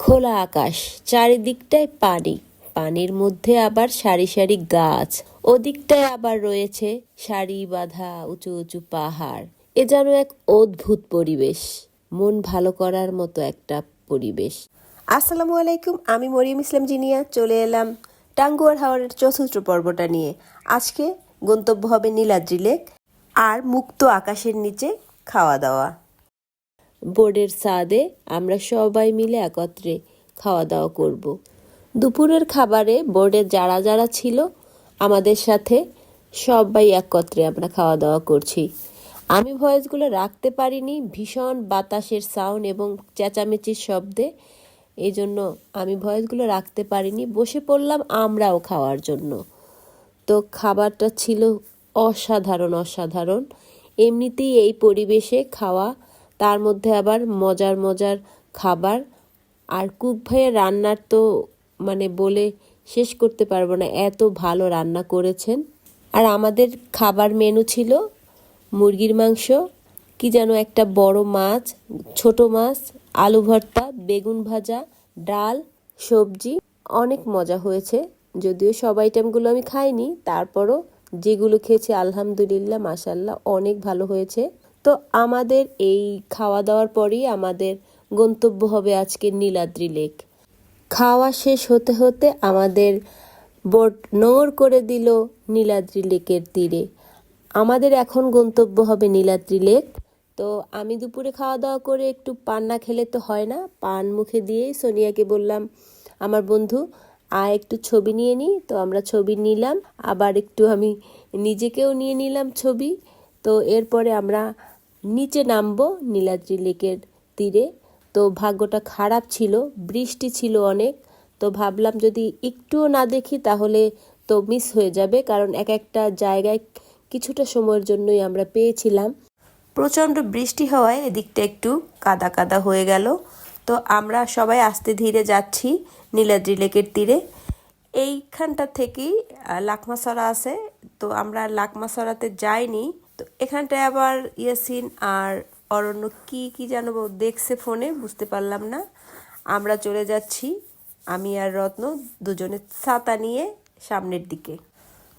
খোলা আকাশ, চারিদিকটায় পানি। পানির মধ্যে আবার সারি সারি গাছ, ওদিকটায় আবার রয়েছে সারি বাঁধা উঁচু উঁচু পাহাড়। এ যেন এক অদ্ভুত পরিবেশ, মন ভালো করার মতো একটা পরিবেশ। আসসালামু আলাইকুম, আমি মরিয়ম ইসলাম জিনিয়া, চলে এলাম টাঙ্গুয়ার হাওয়ারের চতুর্থ পর্বটা নিয়ে। আজকে গন্তব্য হবে নীলাদ্রি লেক আর মুক্ত আকাশের নিচে খাওয়া দাওয়া। বোর্ডের সাদে আমরা সবাই মিলে একত্রে খাওয়া দাওয়া করব। দুপুরের খাবারে বোর্ডে যারা যারা ছিল, আমাদের সাথে সবাই একত্রে আমরা খাওয়া দাওয়া করছি। আমি ভয়েসগুলো রাখতে পারিনি, ভীষণ বাতাসের সাউন্ড এবং চেঁচামেচির শব্দে। এই জন্য আমি ভয়েসগুলো রাখতে পারিনি, বসে পড়লাম আমরাও খাওয়ার জন্য। তো খাবারটা ছিল অসাধারণ অসাধারণ। এমনিতেই এই পরিবেশে খাওয়া তার মধ্যে আবার মজার মজার খাবার। আর কুক ভাইয়ের রান্নার তো মানে বলে শেষ করতে পারব না, এত ভালো রান্না করেছেন। আর আমাদের খাবার মেনু ছিল মুরগির মাংস, কি যেন একটা বড় মাছ, ছোট মাছ, আলু ভর্তা, বেগুন ভাজা, ডাল, সবজি, অনেক মজা হয়েছে। যদিও সব আইটেমগুলো আমি খাইনি, তারপরও যেগুলো খেয়েছি, আলহামদুলিল্লাহ মাসাল্লাহ অনেক ভালো হয়েছে। তো আমাদের এই খাওয়া দাওয়ার পরেই আমাদের গন্তব্য হবে আজকে নীলাদ্রি লেক। খাওয়া শেষ হতে হতে আমাদের বোট নোংর করে দিল নীলাদ্রি লেকের তীরে। আমাদের এখন গন্তব্য হবে নীলাদ্রি লেক। তো আমি দুপুরে খাওয়া দাওয়া করে একটু পান না খেলে তো হয় না। পান মুখে দিয়েই সোনিয়াকে বললাম, আমার বন্ধু আয় একটু ছবি নিয়ে নিই তো আমরা ছবি নিলাম। আবার একটু আমি নিজেকেও নিয়ে নিলাম ছবি। তো এরপরে আমরা নিচে নামবো নীলাদ্রি লেকের তীরে। তো ভাগ্যটা খারাপ ছিল, বৃষ্টি ছিল অনেক। তো ভাবলাম যদি একটুও না দেখি তাহলে তো মিস হয়ে যাবে, কারণ এক একটা জায়গায় কিছুটা সময়ের জন্যই আমরা পেয়েছিলাম। প্রচণ্ড বৃষ্টি হওয়ায় এদিকটা একটু কাদা কাদা হয়ে গেল। তো আমরা সবাই আস্তে ধীরে যাচ্ছি নীলাদ্রি লেকের তীরে। এইখানটা থেকেই লাকমাসরা আছে। তো আমরা লাকমাসরাতে যাইনি। এখানটায় আবার ইয়াসিন আর অরণ্য কি কি যেন দেখছে ফোনে, বুঝতে পারলাম না। আমরা চলে যাচ্ছি, আমি আর রত্ন দুজনে ছাতা নিয়ে সামনের দিকে।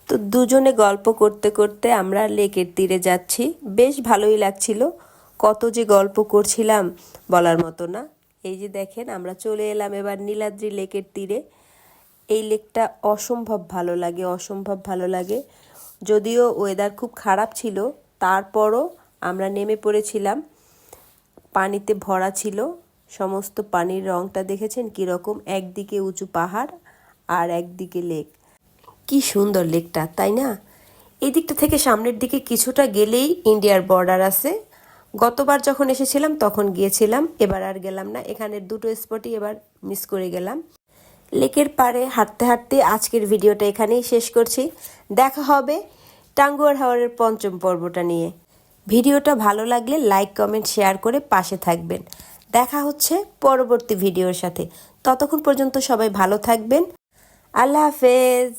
তো দুজনে গল্প করতে করতে আমরা লেকের তীরে যাচ্ছি। বেশ ভালোই লাগছিল। কত যে গল্প করছিলাম বলার মতো না। এই যে দেখেন, আমরা চলে এলাম এবার নীলাদ্রি লেকের তীরে। এই লেকটা অসম্ভব ভালো লাগে, অসম্ভব ভালো লাগে। যদিও ওয়েদার খুব খারাপ ছিল তারপরও আমরা নেমে পড়েছিলাম। পানিতে ভরা ছিল। সমস্ত পানির রংটা দেখেছেন কীরকম? একদিকে উঁচু পাহাড় আর একদিকে লেক। কি সুন্দর লেকটা, তাই না? এই দিকটা থেকে সামনের দিকে কিছুটা গেলেই ইন্ডিয়ার বর্ডার আছে। গতবার যখন এসেছিলাম, তখন গিয়েছিলাম। এবার আর গেলাম না। এখানের দুটো স্পটই এবার মিস করে গেলাম। লেকের পাড়ে হাঁটতে হাঁটতে আজকের ভিডিওটা এখানেই শেষ করছি। দেখা হবে টাঙ্গুয়ার হাওয়ারের পঞ্চম পর্বটা নিয়ে। ভিডিওটা ভালো লাগলে লাইক, কমেন্ট, শেয়ার করে পাশে থাকবেন। দেখা হচ্ছে পরবর্তী ভিডিওর সাথে। ততক্ষণ পর্যন্ত সবাই ভালো থাকবেন। আল্লাহ হাফেজ।